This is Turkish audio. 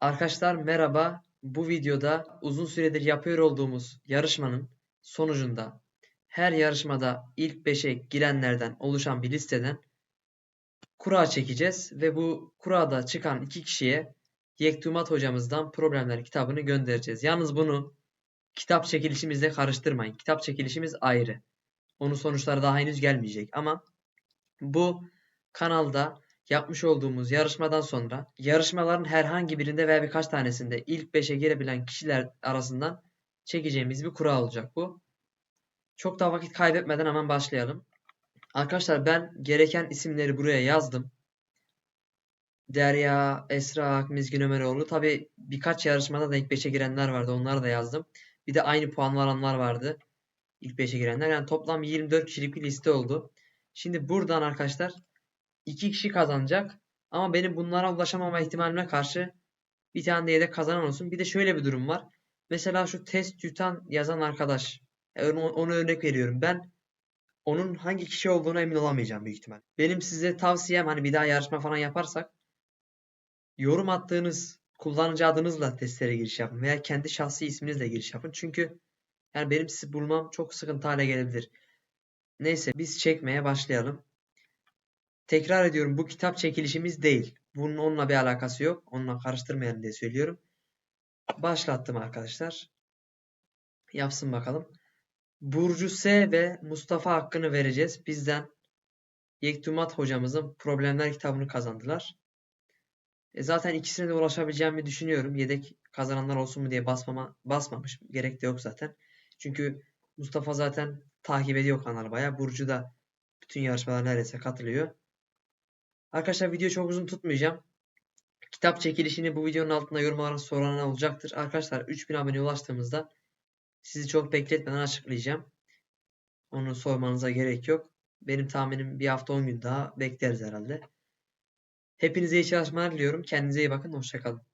Arkadaşlar merhaba. Bu videoda uzun süredir yapıyor olduğumuz yarışmanın sonucunda her yarışmada ilk 5'e girenlerden oluşan bir listeden kura çekeceğiz ve bu kurada çıkan iki kişiye Yektumat hocamızdan problemler kitabını göndereceğiz. Yalnız bunu kitap çekilişimizle karıştırmayın. Kitap çekilişimiz ayrı. Onun sonuçları daha henüz gelmeyecek ama bu kanalda yapmış olduğumuz yarışmadan sonra yarışmaların herhangi birinde veya birkaç tanesinde ilk 5'e girebilen kişiler arasından çekeceğimiz bir kura olacak bu. Çok daha vakit kaybetmeden hemen başlayalım. Arkadaşlar ben gereken isimleri buraya yazdım. Derya, Esra, Mizgin Ömeroğlu. Tabi birkaç yarışmada da ilk 5'e girenler vardı. Onları da yazdım. Bir de aynı puanlı alanlar vardı. İlk 5'e girenler. Yani toplam 24 kişilik bir liste oldu. Şimdi buradan arkadaşlar 2 kişi kazanacak. Ama benim bunlara ulaşamama ihtimalime karşı bir tane de yedek kazanan olsun. Bir de şöyle bir durum var. Mesela şu test yutan yazan arkadaş. Onu, onu örnek veriyorum. Ben onun hangi kişi olduğuna emin olamayacağım büyük ihtimal. Benim size tavsiyem hani bir daha yarışma falan yaparsak yorum attığınız kullanıcı adınızla testlere giriş yapın veya kendi şahsi isminizle giriş yapın. Çünkü yani benim sizi bulmam çok sıkıntı hale gelebilir. Neyse biz çekmeye başlayalım. Tekrar ediyorum bu kitap çekilişimiz değil. Bunun onunla bir alakası yok. Onunla karıştırmayalım diye söylüyorum. Başlattım arkadaşlar. Yapsın bakalım. Burcu S ve Mustafa hakkını vereceğiz. Bizden Yektumat hocamızın problemler kitabını kazandılar. E zaten ikisine de ulaşabileceğimi düşünüyorum. Yedek kazananlar olsun mu diye basmama basmamış. Gerek de yok zaten. Çünkü Mustafa zaten takip ediyor kanalı bayağı. Burcu da bütün yarışmalar neredeyse katılıyor. Arkadaşlar video çok uzun tutmayacağım. Kitap çekilişini bu videonun altında yorum olarak soran olacaktır. Arkadaşlar 3000 abone ulaştığımızda sizi çok bekletmeden açıklayacağım. Onu sormanıza gerek yok. Benim tahminim bir hafta 10 gün daha bekleriz herhalde. Hepinize iyi çalışmalar diliyorum. Kendinize iyi bakın. Hoşçakalın.